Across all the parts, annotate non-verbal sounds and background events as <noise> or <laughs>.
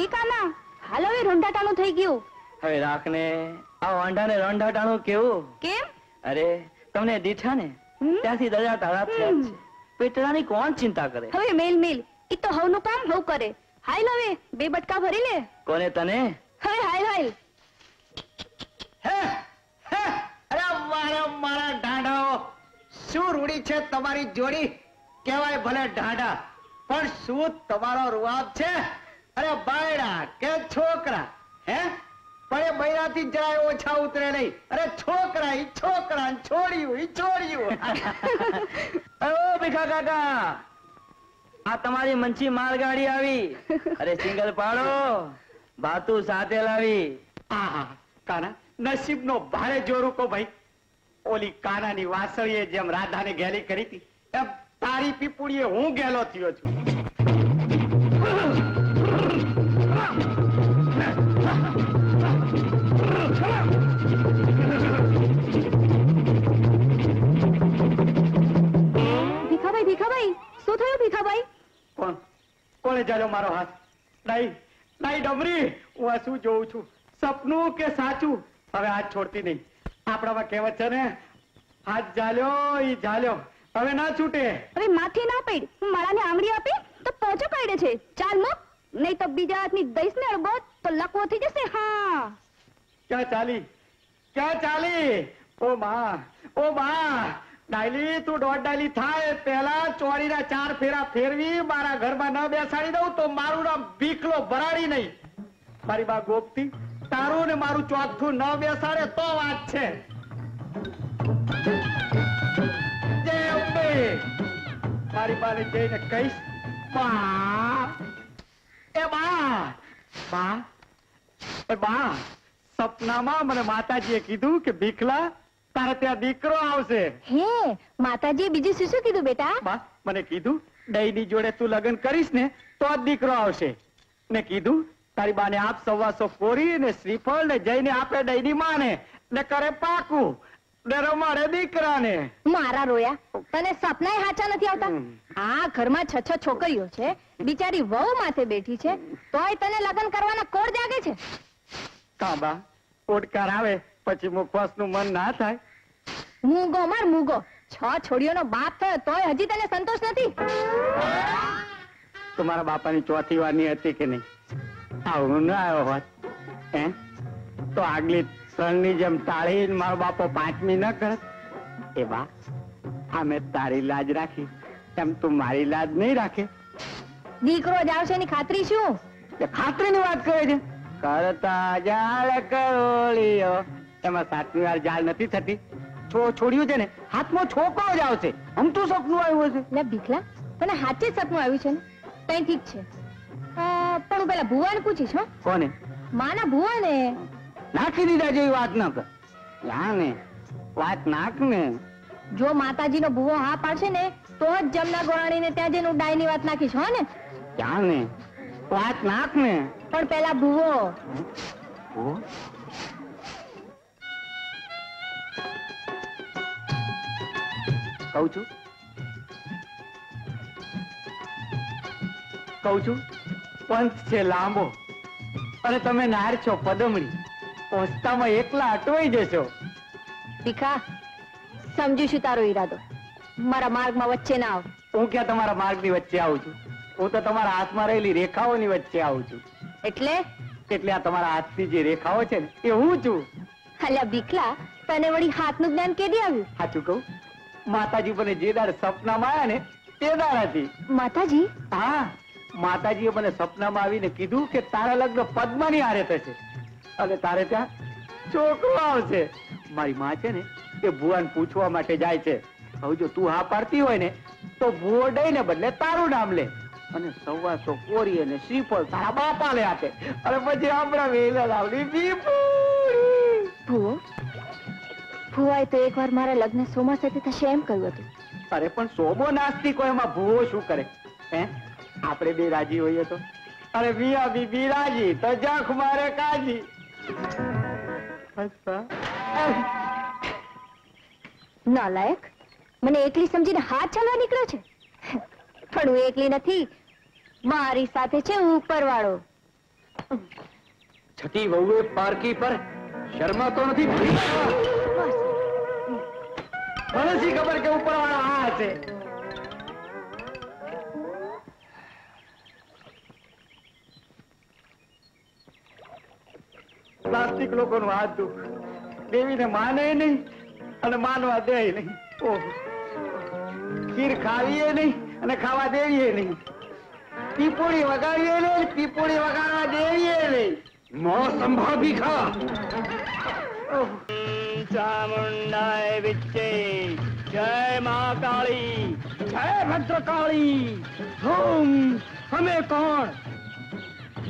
એ કાના? હાલ હવે થઈ ગયું. હવે રાખને આ વાંઢાને રંઢાટાણું કેવું? કેમ? અરે તમને દીઠા ને? ત્યાંથી દજા તારા થયા છે. પેટડાની કોણ ચિંતા કરે? હવે મેલ મેલ. ઈ તો હવનું કામ હવ કરે. હાલ હવે બે બટકા ભરી લે. કોને તને? હવે હાલ હાલ. હે હે અરે મારા મારા ઢાંઢાઓ શું રૂડી છે તમારી જોડી? કહેવાય ભલે ઢાંઢા પણ શું તમારો રૂઆબ છે? અરે બાયડા કે છોકરા? હે? પણ એ બૈરાથી જરાય ઓછા ઉતરે નહીં. અરે છોકરા ઈ છોકરા છોડ્યું ઈ છોડ્યું. <laughs> ઓ ભીખા કાકા આ તમારી મંચી માલગાડી આવી. અરે સિંગલ પાડો ભાતુ સાથે લાવી. આહા કાના નસીબનો ભારે જોરુકો ભાઈ. ઓલી કાનાની વાસળીએ જેમ રાધાને ગેલી કરી હતી એમ તારી પીપુડીએ હું ગેલો થયો છું. ભીખાભાઈ ભીખાભાઈ શું થયું ભીખાભાઈ? કોણ? કોણે જાળ્યો મારો હાથ? નહીં નહીં ડમરી હું આ શું જોઉં છું? સપનું કે સાચું? હવે હાથ છોડતી નહીં. આપણામાં કહેવત છે ને હાથ જાલ્યો ઈ જાલ્યો હવે ના છૂટે. હવે માથે ના પડ. હું મારાને આંગળી આપી તો પોચો કાઢે છે. ચાલ મો. નહીં તો બીજા હાથની દઈશ ને અડબો તો લકવો થઈ જશે, હા. ક્યાં ચાલી? ક્યાં ચાલી? ઓ માં ઓ માં, ડાયલી, તું દોઢ ડાયલી થાય, પહેલા ચોરીના ચાર ફેરા ફેરવી, મારા ઘરમાં ન બેસાડી દઉં તો મારું નામ ભીખલો ભરાડી નહીં. મારી બા ગોપતી, તારું ને મારું ચોથું ન બેસાડે તો વાત છે. મારી બાને જઈને કહીશ બા એ બા! બા! એ બા! સપનામાં મને માતાજીએ કીધું કે ભીખલા તારે ત્યાં દીકરો આવશે. હે માતાજીએ બીજું શું શું કીધું બેટા? બા મને કીધું દહીની જોડે તું લગ્ન કરીશ ને તો જ દીકરો આવશે. ને કીધું તારી બાને આપ સવાસો કોરી ને શ્રીફળ ને જઈને આપે દહીની માને ને કરે પાકું. ને રમાડે દીકરાને. મારા રોયા તને સપનાય હાચા નથી આવતા? આ ઘરમાં છ છ છોકરીઓ છે બિચારી વહુ માથે બેઠી છે તોય તને લગ્ન કરવાના કોડ જાગે છે? કા ઓડકાર આવે પછી મુખવાસનું મન ના થાય. મૂગો માર મૂગો છ છોડીઓનો બાપ થયો તોય હજી તને સંતોષ નથી? તમારા મારા બાપાની ચોથી વારની હતી કે નહીં? આવું ના આવ્યો હોત હે? તો આગલી ત્રણની જેમ તાળી મારો બાપો પાંચમી ન કરત એ બા અમે તારી લાજ રાખી. એમ તું મારી લાજ નહીં રાખે. દીકરો જ આવશે ની ખાતરી શું? ખાતરી ની વાત કરે છે. કરતા જાળ કરોળીઓ. એમાં સાતમી વાર જાળ નથી થતી. છો છોડ્યું છે ને હાથમાં છોકરો જ આવશે. આમ તું સપનું આવ્યું છે લે ભીખલા તને સાચે સપનું આવ્યું છે ને? તઈ ઠીક છે. પણ હું પેલા ભુવાને પૂછીશ હો. કોને? માના ભુવાને. નાખી દીધા જેવી વાત ન કર. યા ને વાત નાખ ને. જો માતાજીનો ભૂવો હા પાડશે ને તો જ જમના ગોરાણીને ત્યાં જઈને હું ડાયની વાત નાખીશ હો ને? ક્યાં ને વાત નાખ ને. પણ પેલા ભૂવો. કહું છું? કહું છું? પંથ છે લાંબો. અને તમે નાર છો પદમણી. પહોંચતામાં એકલા અટવાઈ જશો. ભીખા સમજુ છું તારો ઈરાદો. મારા માર્ગમાં વચ્ચે ના આવ. હું ક્યાં તમારા માર્ગની વચ્ચે આવું છું? હું તો તમારા હાથમાં રહેલી રેખાઓની વચ્ચે આવું છું. એટલે? એટલે આ તમારા હાથની જે રેખાઓ છે ને એ હું છું. અલ્યા ભીખલા તને વળી હાથનું જ્ઞાન કેદી આવ્યું? સાચું કહું? માતાજી મને જે દાડ સપનામાં આવ્યા ને તે દાડ હતી. માતાજી? હા માતાજીએ મને સપનામાં આવીને કીધું કે તારા લગ્ન પદ્માની હારે થશે. અને તારે ત્યાં છોકરો આવશે. મારી માં છે ને એ ભુવાન પૂછવા માટે જાય છે. હવે જો તું હા પાડતી હોય ને તો ભુવો ને બદલે તારું નામ લે. અને સવાસો કોરી અને શ્રીફળ તારા બાપાને આપે. અને પછી આપણા વેલા લાવડી પીપુડી. ભુવો ભુવાએ તો એકવાર મારા લગ્ન સોમા સાથે થશે એમ કહ્યું હતું. અરે પણ સોમો નાસ્તિક એમાં ભૂવો શું કરે? હે? આપણે બે રાજી હોઈએ તો? અરે મિયા બીબી રાજી તો જખ મારે કાજી. નાલાયક મને એકલી સમજીને હાથ ચાલવા નીકળ્યો છે. પણ હું એકલી નથી મારી સાથે છે ઉપરવાળો. છઠ્ઠી વહુએ પારકી પર શર્માતો નથી. મને શી ખબર કે ઉપર વાળા આ હશે પ્લાસ્ટિક લોકોનું હાથ દુખ. દેવીને માને નહીં અને માનવા દે નહીં. ઓહો. ખીર ખાવીએ નહીં અને ખાવા દેવીએ નહીં. પીપોળી વગાડીએ નહીં પીપોળી વગાડવા દેવીએ નહીં. મો સંભાવી ખા. ચામુંડાય વિચ્ચે જય મા કાળી. જય ભદ્રકાળી હમ. અમે કોણ?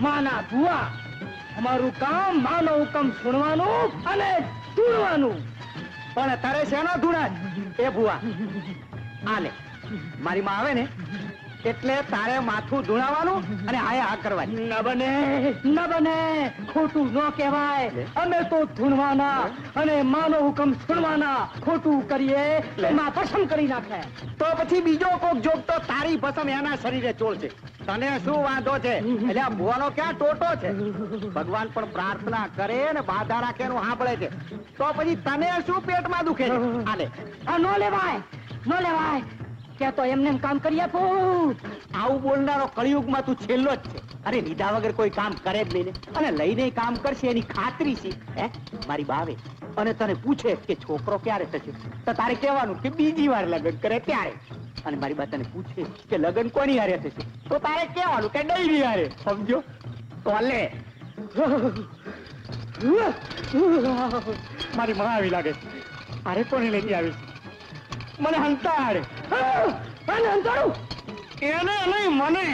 માના ભુવા. અમારું કામ માનો હુકમ સુણવાનું અને ધૂણવાનું પણ તારે શેનો ધૂણા? એ ભુવા આલે મારી માં આવે ને? એટલે તારે માથું ધૂણાવાનું અને આયા આ કરવાની. ન બને ન બને ખોટું ન કહેવાય. અમે તો ધૂણવાના અને માનો હુકમ સુણવાના. ખોટું કરીએ પસંદ કરી નાખે. તો પછી બીજો કોક જોગ તો તારી ભસમ એના શરીરે ચોળશે તને શું વાંધો છે? એટલે ભુવાનો ક્યાં ટોટો છે? ભગવાન પણ પ્રાર્થના કરે ને બાધા રાખે એનું સાંભળે છે. તો પછી તને શું પેટમાં દુખે છે? આલે આ નો લેવાય નો લેવાય. કે તો એમને કામ કરી આપો. આવું બોલનારો કળિયુગમાં તું છેલ્લો જ છે. અરે, લીધા વગર કોઈ કામ કરે જ નહીં અને લઈને કામ કરશે એની ખાતરી છે હે? મારી બાવે. અને તને પૂછે કે છોકરો ક્યારે થશે? તો તારે કહેવાનું કે બીજી વાર લગ્ન કરે ત્યારે. અને મારી બા તને પૂછે કે લગ્ન કોની હારે થશે? તો તારે કહેવાનું કે ડૈરી હારે. સમજો? તો લે મારી મા આવી લાગે. અરે કોને લઈને આવી છે? મને હંતાડ મને હંતાડું એને નહીં મને.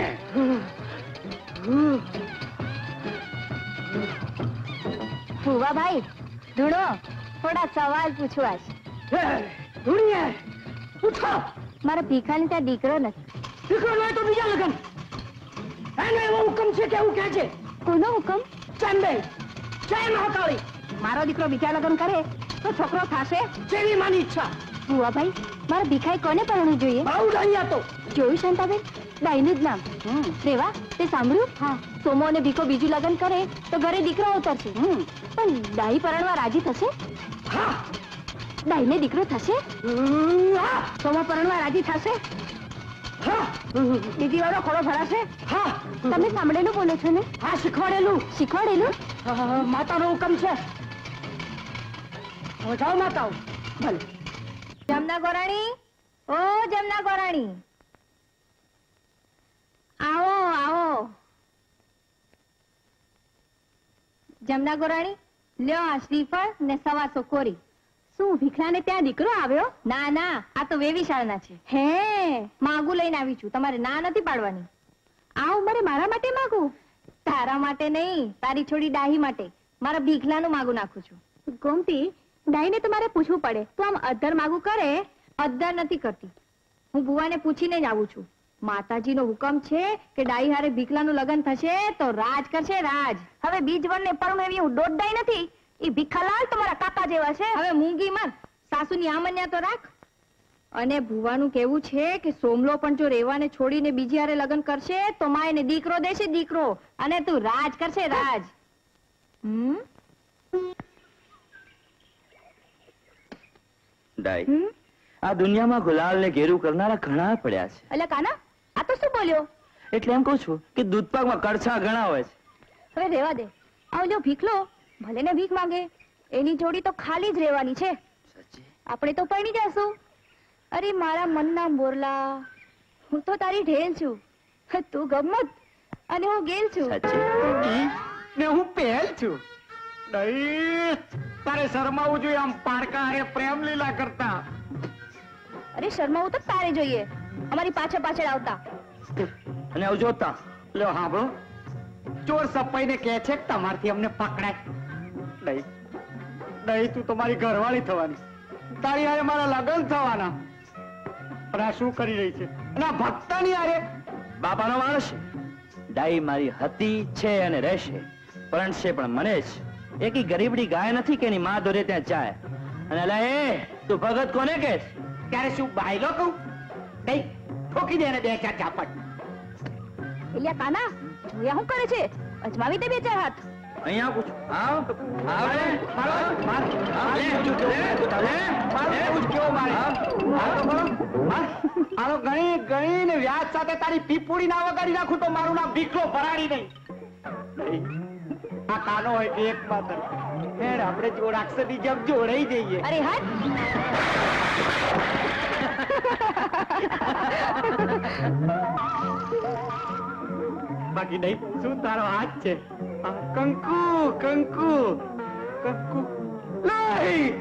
ફુવા ભાઈ ધૂણો થોડા સવાલ પૂછવા છે. ધૂણીએ પૂછો મારા ભીખાની ત્યાં દીકરો નથી. દીકરો નહીં તો બીજા લગન. એનો એવો હુકમ છે કે એવું કહે છે. કોનો હુકમ? ચાંદે જય મહાકાળી. મારો દીકરો બીજા લગ્ન કરે તો છોકરો થશે? જેવી માની ઈચ્છા. ભુવા ભાઈ મારા ભીખાઈ કોને પરણવું જોઈએ? બહુ ડાયા તો. જોયું શાંતાબેન? ડાઈનું જ નામ. રેવા તે સાંભળ્યું? હા. સોમો અને ભીખો બીજું લગ્ન કરે તો ઘરે દીકરો ઉતરશે પણ ડાઈ પરણવા રાજી થશે? હા. ડાઈને દીકરો થશે? હા. સોમો પરણવા રાજી થશે? હા. બીજી વાળો ખોળો ભરાશે? હા. તમે સાંભળેલું બોલો છો ને? હા શીખવાડેલું. શીખવાડેલું? માતાનો હુકમ છે. જાઓ માતાઓ. ભલે. જમના ગોરાણી? ઓ જમના ગોરાણી. આવો આવો. જમના ગોરાણી લ્યો આ શ્રીફળ ને સવાસો કોરી. શું ભીખલાને ત્યાં દીકરો આવ્યો? ના ના આ તો વેવી શાળના છે. હે માગું લઈને આવી છું. તમારે ના નથી પાડવાની. આ ઉંમરે મારા માટે માગું? તારા માટે નહીં તારી છોડી ડાહી માટે. મારા ભીખલાનું માગું નાખું છું. ગોમતી ડાહીને તમારે પૂછવું પડે. તું આમ અધર માગું કરે અધર નથી કરતી. હું ભુવાને પૂછીને જ આવું છું. માતાજીનો હુકમ છે કે ડાઈ હારે ભીખલાનું લગ્ન થશે તો રાજ કરશે રાજ. હવે બીજ વનને પરણું એવી હું દોડડાઈ નથી? ઈ ભીખાલાલ તમારા કાકા જેવા છે. હવે મૂંગી માર. સાસુની આમન્યા તો રાખ. અને ભુવાનું કેવું છે કે સોમલો પણ જો રેવાને છોડીને બીજી હારે લગ્ન કરશે તો માં એને દીકરો દેશે દીકરો. અને તું રાજ કરશે રાજ. હમ? ડાઈ આ દુનિયામાં ગુલાલને ઘેરું કરનારા ઘણા પડ્યા છે. એટલે કાના આ તો શું બોલ્યો? એટલે એમ કહું છું કે દૂધપાકમાં કડછા ઘણા હોય છે. હવે રેવા દે. આવજો ભીખલો ભલે ને ભીખ માંગે એની જોડી તો ખાલી જ રહેવાની છે. આપણે તો પરણી જશું. અરે મારા મનના બોરલા હું તો તારી ઢેલ છું. તું ગમત અને હું ગેલ છું. ને હું પહેલ છું. નહીં. તારે શરમાવું જોઈએ આમ પારકા હારે પ્રેમ લીલા કરતા. અરે શરમાવું તો તારે જોઈએ. અમારી પાછળ પાછળ આવતા. અને આવું જોતા લ્યો હાંભળો. ચોર સપાઈને કહે છે કે તમારથી અમને પકડાય. દહી નહીં તું તમારી ઘરવાળી થવાની. તારી હારે મારા લગ્ન થવાના. પણ આ શું કરી રહી છે? અને ભક્તની હારે બાપાનો માણસ છે. ડાઈ મારી હતી છે અને રહેશે. પરણશે પણ મને જ એકી ગરીબડી ગાય નથી કે એની માં દોરે ત્યાં જાય. અને અલા એ તું ભગત કોને કે ત્યારે શું બાયલો કહું? કઈ ઠોકી દે ને બે ચાર ઝાપટ. એલિયા કાના જોયા શું કરે છે? અજમાવી દે બે ચાર હાથ. અહીંયા કુછ આવ આવ રે મારો માર. આવ લે લે લે મારો જ કેવો મારે? હાલો બોલો. માર ગણી ગણી ને વ્યાજ સાથે તારી પીપુડી ના વગાડી નાખું તો મારું નામ ભીખલો ભરાડી નહીં. આ કાનો હોય એક પાત્ર. હેડ આપણે જોડાક્ષરની જેમ જોડાઈ જઈએ. અરે હા. બાકી નહીં શું તારો હાથ છે? કંકુ કંકુ કંકુ. નહીં!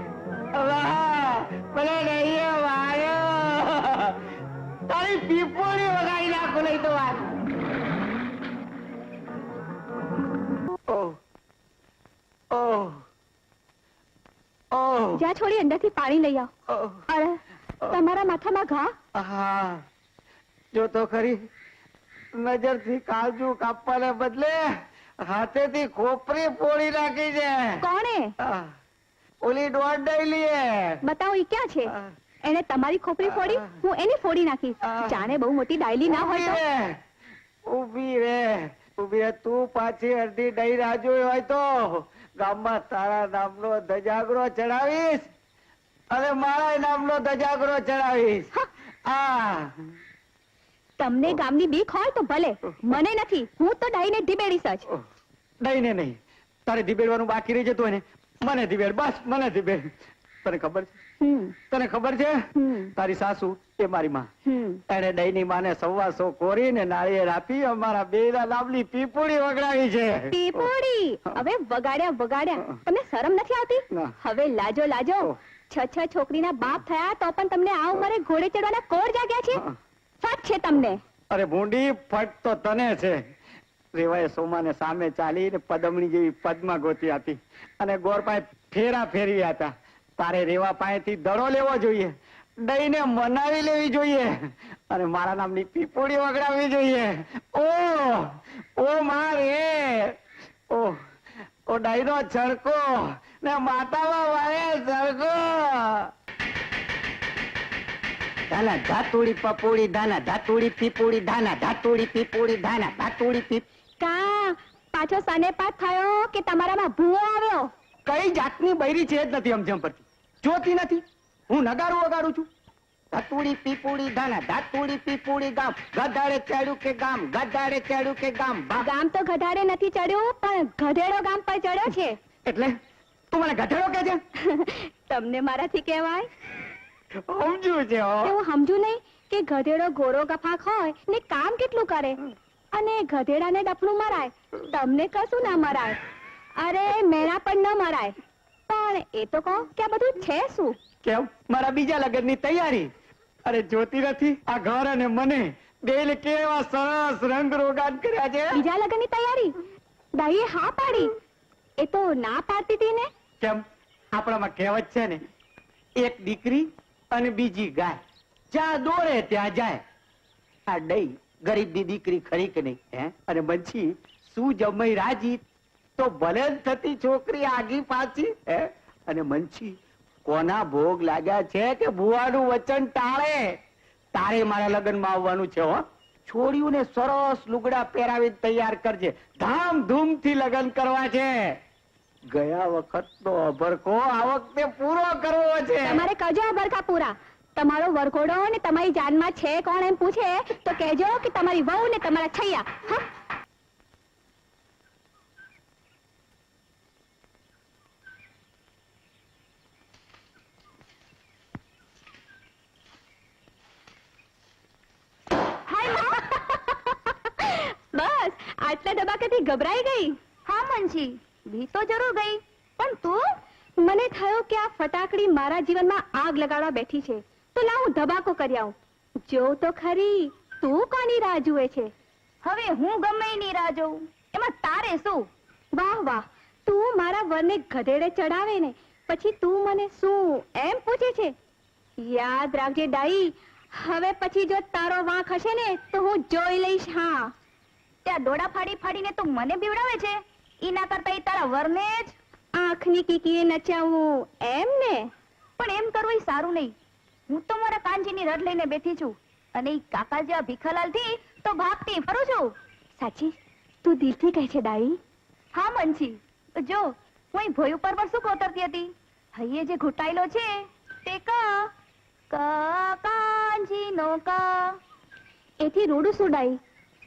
વાહ ભલે નહીં વાયો. તારી પીપોળી વગાડી નાખો નહીં તો વાત. ઓહ છોડી અંદરથી પાણી લઈ આવો. અરે તમારા માથામાં ઘા? હા જો તો ખરી. નજરથી કાજુ કાપવાને બદલે હાથેથી ખોપરી પોળી નાખી છે. કોણે? ઓલી દોઢ ડૈલીએ બતાવો ઈ ક્યાં છે? એને તમારી ખોપરી ફોડી હું એની ફોડી નાખી જાણે બહુ મોટી ડાયલી ના હોય ઊભી તો રે. તું પાછી અડધી ડઈ રાજુ હોય તો ગામમાં તારા નામનો ધજાગરો ચડાવીશ અને મારા નામનો ધજાગરો ચડાવીશ. આ. તમને ગામની બીક હોય તો ભલે મને નથી હું તો ડાઈને ધીબેડી જ. ઓહ, નહીં ને નહીં તારે ધીબેડવાનું બાકી રહી જતું હોય ને મને ધીબેડ બસ મને ધીબેડ તને ખબર છે? તને ખબર છે? તારી સાસુ એ મારી માં. એને દહીંની માને સવાસો કોરીને નાળિયેર આપી અમારા બેના લાવલી પીપુડી વગડાવી છે. પીપુડી? હવે વગાડ્યા વગાડ્યા. તમને શરમ નથી આવતી? ના. હવે લાજો લાજો. છ છ છોકરીના બાપ થયા તો પણ તમને આ ઉંમરે ઘોડે ચડવાના કોર જાગ્યા છે. સાચ છે તમને. અરે ભૂંડી ફટ તો તને છે. રેવાએ સોમાને સામે ચાલીને પદમણી જેવી પદમાં ગોતી હતી અને ગોરપાએ ફેરા ફેરી હતા. તારે રેવા પાસેથી દડો લેવો જોઈએ. દઈને મનાવી લેવી જોઈએ. અને મારા નામની પીપોડી વગડાવવી જોઈએ. ઓ ઓ મારે. ઓ ઓ ડાઈનો છડકો ને માતામાં વાળે છડકો ધાના ધાતુડી પપોડી ધાના ધાતુડી પીપોડી ધાના ધાતુડી પીપોડી ધાના ધાતુડી પીપ કા પાછો સને પાસ થયો કે તમારામાં ભૂવો આવ્યો? કઈ જાતની બૈરી છે જ નથી સમજમ પડતી જોતી નથી. હું નગારું વગાડું છું. ધતુડી પીપુડી ધાના ધાતુડી પીપુડી ગામ ગધાડે ચડ્યું કે ગામ ગધાડે ચડ્યું કે ગામ ગામ તો ગધાડે નથી ચડ્યું પણ ગધેડો ગામ પર ચડ્યો છે. એટલે તું મને ગધેડો કે છે? <laughs> તમને મારાથી કહેવાય? સમજુ છે હો. સમજુ નહીં કે ગધેડો ગોરો ગફાક હોય ને કામ કેટલું કરે? અને ગધેડાને ડફલું મરાય તમને કશું ના મરાય? અરે મેરા પણ ન મરાય. પણ એ તો કહો કે આ બધું છે શું? કેમ? મારા બીજા લગ્નની તૈયારી. અરે જોતી નથી. આ ઘર અને મને બેલ કેવા સરસ રંગ રોગાન કર્યા છે. બીજા લગ્નની તૈયારી? દાઈએ હા પાડી. એ તો ના પાડતી હતી ને? કેમ? આપણામાં કહેવત છે ને એક દીકરી અને બીજી ગાય. જ્યાં દોરે ત્યાં જાય. આ ડઈ ગરીબની દીકરી ખરી કે નહીં હે? અને મંછી શું જમઈ રાજી તો ભલે જ થતી છોકરી આગી પાછી, હે? અને મંછી કોના ભોગ લાગ્યા છે કે ભુવાનું વચન ટાળે? તારે મારા લગ્નમાં આવવાનું છે, હો. છોડીઓને સરસ લુગડા પહેરાવી તૈયાર કરજે. ધામધૂમથી લગ્ન કરવા છે. ગયા વખત તો અભરકો આ વખતે પૂરો કરવો છે. તમારે કજો અભરખા પૂરા. તમારો વરઘોડો ને તમારી જાનમાં છે કોણ એમ પૂછે, તો કહેજો કે તમારી વહુ ને તમારા છૈયા. હા હાયમાં. બસ આટલા ધબાકેથી ગભરાઈ ગઈ? હા મનજી. બી તો જરૂર ગઈ. પણ તું? મને થયો કે આ ફટાકડી મારા જીવનમાં આગ લગાડવા બેઠી છે. તો લાવ હું ધબાકો કરી આવું. જો તો ખરી. તું કોની રાહ જુએ છે? હવે હું ગમે ની રાહ જોઉં. એમાં તારે શું? વાહ વાહ. તું મારા વરને ગધેડે ચડાવે ને. પછી તું મને શું એમ પૂછે છે? યાદ રાખજે ડાઈ. હવે પછી જો તારો વાંક હશે ને તો હું જોઈ લઈશ હા. ત્યાં ડોડા ફાડી ફાડીને તું મને બીવડાવે છે? એના કરતા એ તારા વરને જ આંખની કીકીએ નચાવવું એમ ને? પણ એમ કરવું એ સારું નહીં. હું તો મારા કાનજીની રડ લઈને બેઠી છું. અને એ કાકા જેવા ભીખાલાલથી તો ભાગતી ફરું છું. સાચી? તું દિલથી કહે છે દાઈ હા, મનજી. જો, હું અહીં ભોય ઉપર પર શું કોતરતી હતી? હૈયે જે ઘૂંટાયેલો છે, તે ક ક કાંજીનો ક. એથી રૂડું સુડાઈ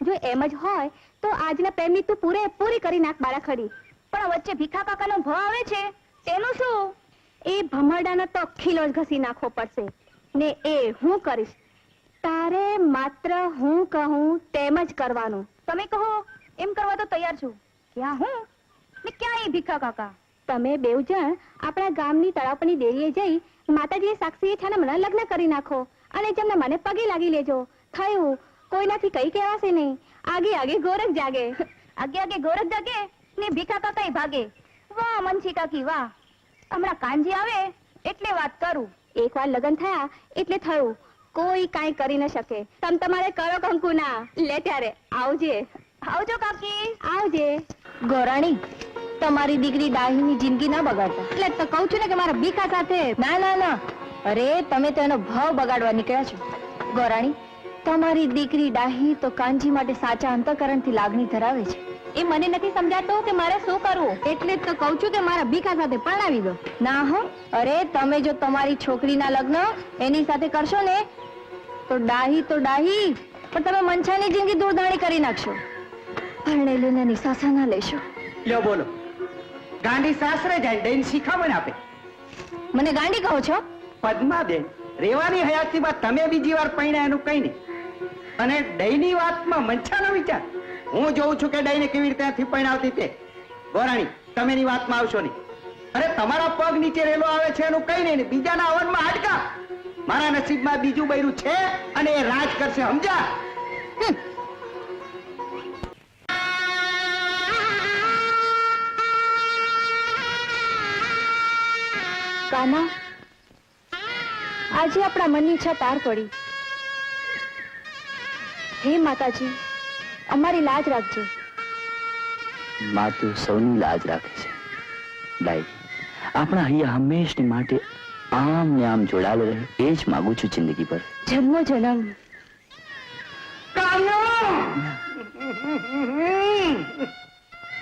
જો એમ જ હોય, તો આજના પ્રેમની તું પૂરેપૂરી કરી નાખ બાળાખડી પણ વચ્ચે ભીખા કાકાનો ભ આવે છે, તેનું શું? એ ભમરડાનો તો ખીલો જ ઘસી નાખવો પડશે. ને એ હું કરીશ? તારે માત્ર હું કહું તેમ જ કરવાનું. તમે કહો, એમ કરવા તો તૈયાર છું. ક્યાં હું? ને ક્યાં એ ભીખા કાકા? તમે બેવ જણ આપણા ગામની તળાવની ડેરીએ જઈ માતાજીએ સાક્ષીએ મને લગ્ન કરી નાખો અને જેમને મને પગે લાગી લેજો. થયું. કોઈનાથી કઈ કહેવાશે નહીં. આગે આગે ગોરખ જાગે. આગે આગે ગોરખ જાગે ને ભીખા કાકા ભાગે. વાહ, મનસી કાકી, વાહ. હમણાં કાંજી આવે એટલે વાત કરું. એકવાર લગ્ન થયા એટલે થયું. કોઈ કાંઈ કરી ન શકે. તમ તમારે કરો કંકુના લે ત્યારે, આવજે. આવજો કાકી. આવજે. ગોરાણી, તમારી દીકરી ડાહીની જિંદગી ના બગાડતા. એટલે તો કહું છું ને કે મારા ભીખા સાથે. ના ના ના. અરે, તમે તો એનો ભાવ બગાડવા નીકળ્યા છો. ગોરાણી તમારી દીકરી ડાહી તો કાંજી માટે સાચા અંતકરણથી લાગણી ધરાવે છે. એ મને નથી સમજાતો કે મારે શું કરવું. એટલે જ તો કહું છું કે મારા ભીખા સાથે પરણાવી દો. ના હો અરે તમે જો તમારી છોકરીના લગ્ન એની સાથે કરશો ને તો ડાહી તો ડાહી પણ તમે મનછાની જિંદગી દૂરદાણી કરી નાખશો. પરણેલું ને નિશાસા ના લેશો. લ્યો બોલો. ગાંડી સાસરે જાય દઈને શીખામણ આપે. મને ગાંડી કહો છો? પદ્માબેન રેવાની હયાતીમાં તમે બીજી વાર પૈણા એનું કઈ નહીં. અને ડઈની વાતમાં મંછાનો વિચાર. હું જોઉં છું કે ડઈને કેવી રીતે અહીંથી પરણાવતી તે. ગોરાણી, તમે એની વાતમાં આવશો નહીં. અરે, તમારા પગ નીચે રેલો આવે છે એનું કઈ નહીં બીજાના અવનમાં હાડકા. મારા નસીબમાં બીજું બૈરું છે અને એ રાજ કરશે સમજા કાના, આજે આપણા મનની ઈચ્છા પાર પડી. હે માતાજી અમારી લાજ રાખજે. માં તું સૌની લાજ રાખે છે. ડાઈ આપણા અહીંયા હંમેશની માટે આમ ને આમ જોડાયેલો રહે એ જ માગું છું જિંદગી પર. જન્મો જન્મ.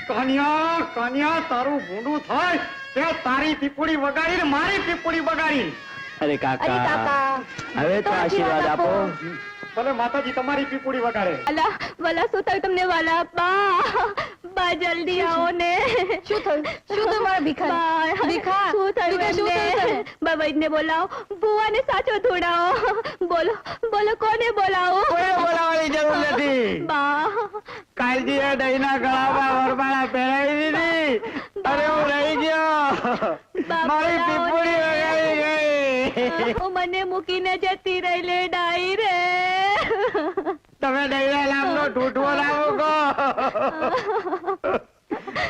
કન્યા! કન્યા તારું ભૂંડું થાય તે તારી પીપુડી વગાડીને મારી પીપુડી બગાડી અરે અરે કાકા હવે તો આશીર્વાદ આપો. ભલે માતાજી તમારી પીપુડી વગાડે. અલા વાલા શું થયું તમને વાલા? બા બા જલ્દી આવો ને. શું થયું? શું થયું મારા ભીખા ભીખા? શું થયું શું થયું બા વૈદને બોલાવો. ભુવાને સાચો ધોડાવો. બોલો બોલો કોને બોલાવો? કોને બોલાવવાની જરૂર નથી? બા. કાલજીએ દહીંના ગળામાં વરમાળા પહેરાવી દીધી. અરે હું રહી ગયો. મારી પીપુડી હું મને મૂકીને જતી રહી લે ડાઈ રે. તમે દહીંના નામનો ઢૂઢવો લાવો કો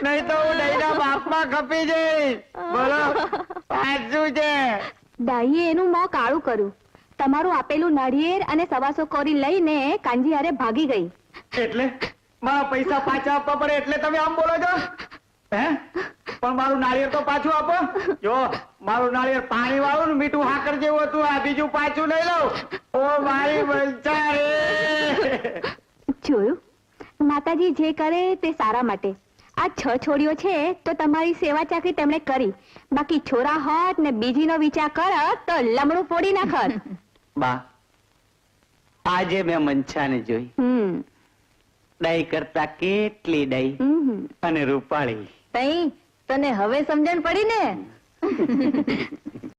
નહીં તો હું દહીંના બાપમાં કપી જઈશ. બોલો સાચું છે. દાઈએ એનું મોં કાળું કર્યું. તમારું આપેલું નાળિયેર અને સવાસો કોરી લઈને કાંજી હારે ભાગી ગઈ. એટલે? મારા પૈસા પાછા આપવા પડે એટલે તમે આમ બોલો છો? હે? પણ મારું નાળિયેર તો પાછું આપો. જો મારું નાળિયેર પાણી વાળું ને મીઠું હાકર જેવું હતું આ બીજું પાછું લઈ લઉં. ઓ મારી બંચા રે જોયું? માતાજી જે કરે તે સારા માટે. આ છ છોડીઓ છે તો તમારી સેવા ચાકરી તેમણે કરી. બાકી છોરા હોત ને બીજીનો વિચાર કર તો લમણું ફોડી નાખત. <laughs> બા આજે મેં મંછાને જોઈ. હમ. ડાઈ કરતા કેટલી ડાઈ અને રૂપાળી. તઈ તને હવે સમજણ પડી ને? <laughs>